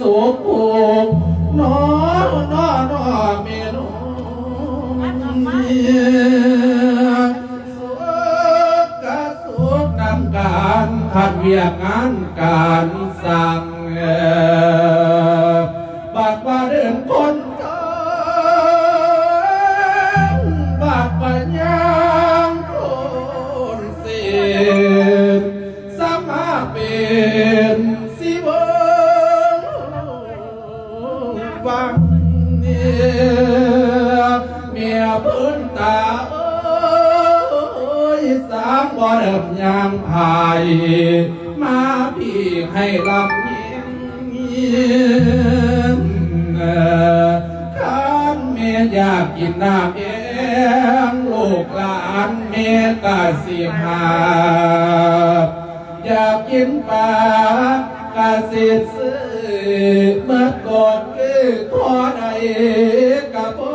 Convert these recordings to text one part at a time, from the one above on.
สุขผูกน้อนนอนอเมนสุขกะสุขนำการขัดเวียกงานการสั่ง เมียพื้นตาเอ้ยสามบ่เริ่มยางพายมาพี่ให้ลำเยียงข้านเมียอยากกินน้ำเองลูกหลานเมียกะสิหาอยากกินปลากะสิซื้อเมื่อกอดคือขอใด กะบ่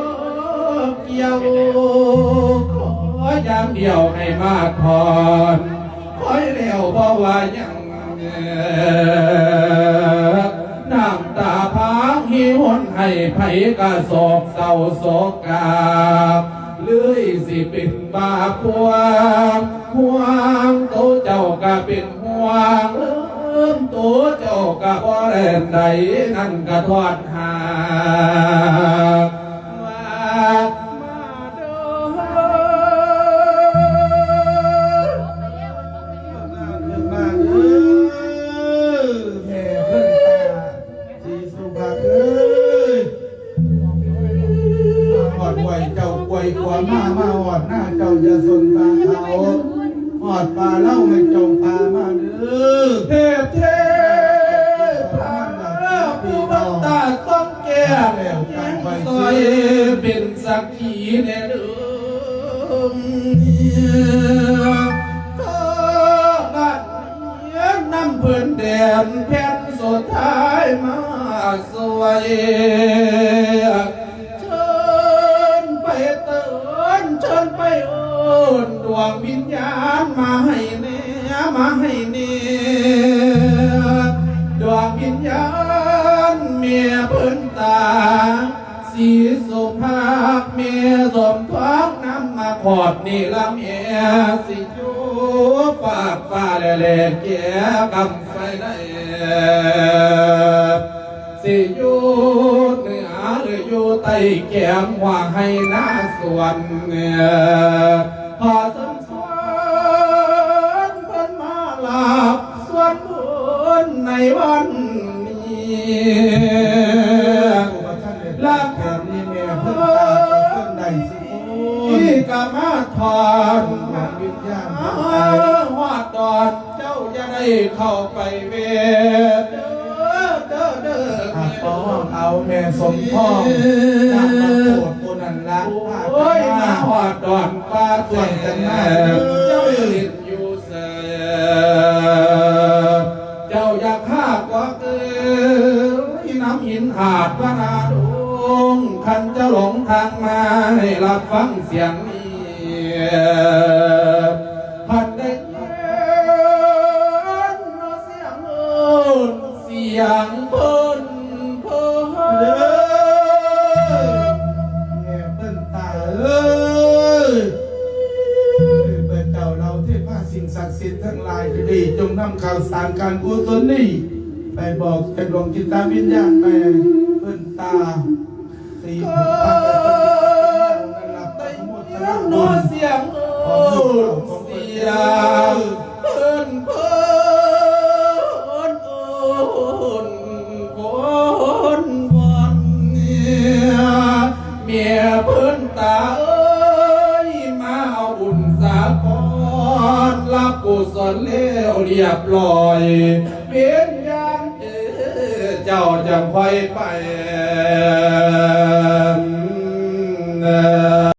เกี่ยวขออย่างเดียวให้มาทอนคอยเร็วเพราะว่ายังเอ่อน้ำตาพางหิวนให้ไผกะโศกเศร้าโศกกาบเลื่อยสิเป็นบาปพวงห่วงโตเจ้าก็เป็นห่วงลื มโตเจ้าก็บ่แล่นใดนั่นก็ทอดหากว่ามาด้อมาเอ้ยแม่เพิ่นตาสีสุภาพเอ้ยมาหอดไหวเจ้าป่วยกว่ามามาหอดหน้าเจ้าจะสนตาเขาหอดปลาเล่าให้เจ้า ซอยเป็นสักขีในเดืองเธอบ้านเยียนน้ำเพื่อนแดนแผ่นสุดท้ายมาสวยเชิญไปเตือนเชิญไปโอนดวงวิญญาณมาให้เนียมาให้เนียดวงวิญญาณ เมียพื้นตา สีสุภาพเมียสมทวักน้ำมาขอดนี่ละเมียสิจูฝากฟ้าแหล่ๆแก่กำไฟได้สิอยู่เหนือหรืออยู่ใต้แก้มว่าให้หน้าสวนเนี่ยพอสมสวนเพิ่นมาหลับส่วนบุญในวันนี้ ที่ยกามาทอนดวงวิญญาณหเพิ่นตายอดดอนเจ้าจะได้เข้าไปเวทเด้อเด้อเด้ออาปองเอาแม่สมทองนำมาโปรดคนนั้นละโอ้ยมาหอดดอนปลาส่วนกันแม่ คันจะหลงทางมาให้รับฟังเสียงนี้พันได้ยินเสียงเอิ้นเสียงพิ่นเพิ่นเด้อแม่เปิ้นตาเอ้ยเปิดเจ้าเราเทพาสิ่งศักดิ์สิทธิ์ทั้งหลายที่ดีจงนำข่าวสารการกุศลนี้ไปบอกให้ดวงจิตตาวิญญาณแม่เปิ้นตา สี่หูปักกันหลับไปหมดสลับนับุวญเสียงเอิ้นเสียงเพิ่นเพิ่นเอิ้นเพิ่นวนเนี่ยเมียเพิ่นตาเอ้ยมาเอาบุญสาครรับกุศลแล้วเรียบร้อยเป็นยาน เจ้าจะพ่อยไป